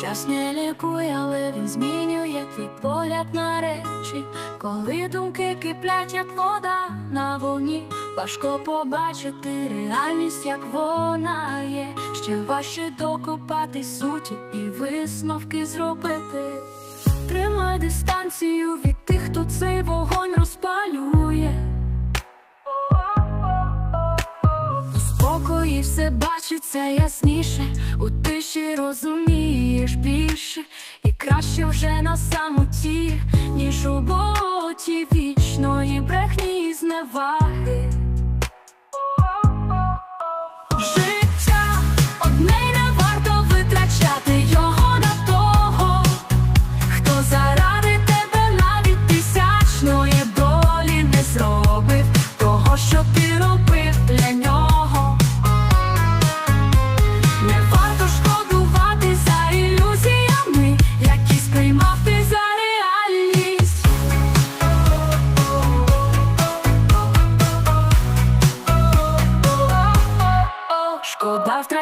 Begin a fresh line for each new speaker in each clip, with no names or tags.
Час не лікує, але він змінює твій погляд на речі, коли думки киплять, як вода на волні, важко побачити реальність, як вона є. Ще важче докопати суті і висновки зробити. Тримай дистанцію від тих, хто цей вогонь бачиться ясніше, у тиші розумієш більше, і краще вже на самоті, ніж у боті вічної брехні зневаги.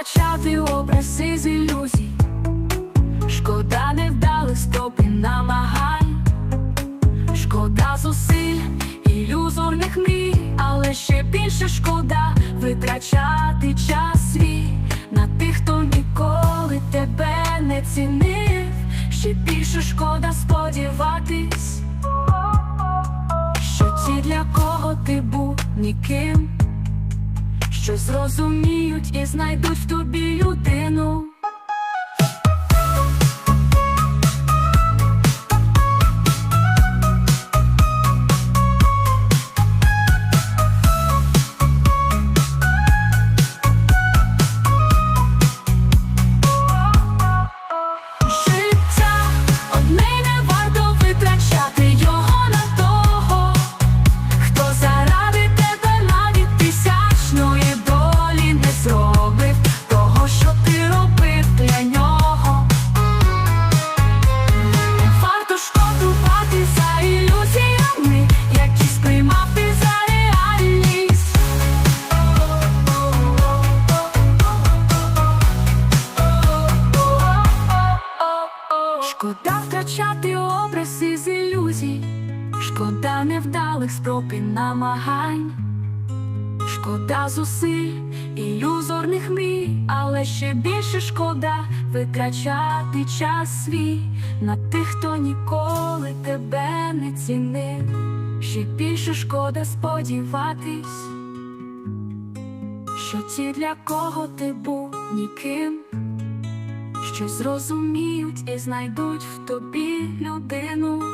Втрачати образи з ілюзій, шкода невдалих спроб і намагань, шкода зусиль, ілюзорних мрій, але ще більше шкода витрачати час свій на тих, хто ніколи тебе не цінив, ще більше шкода сподіватись, що ті, для кого ти був ніким що зрозуміють і знайдуть в тобі людину. Втрачати образи з ілюзій, шкода невдалих спроб і намагань, шкода зусиль, ілюзорних мрій, але ще більше шкода витрачати час свій на тих, хто ніколи тебе не цінив, ще більше шкода сподіватись, що ті, для кого ти був ніким. Що зрозуміють і знайдуть в тобі людину.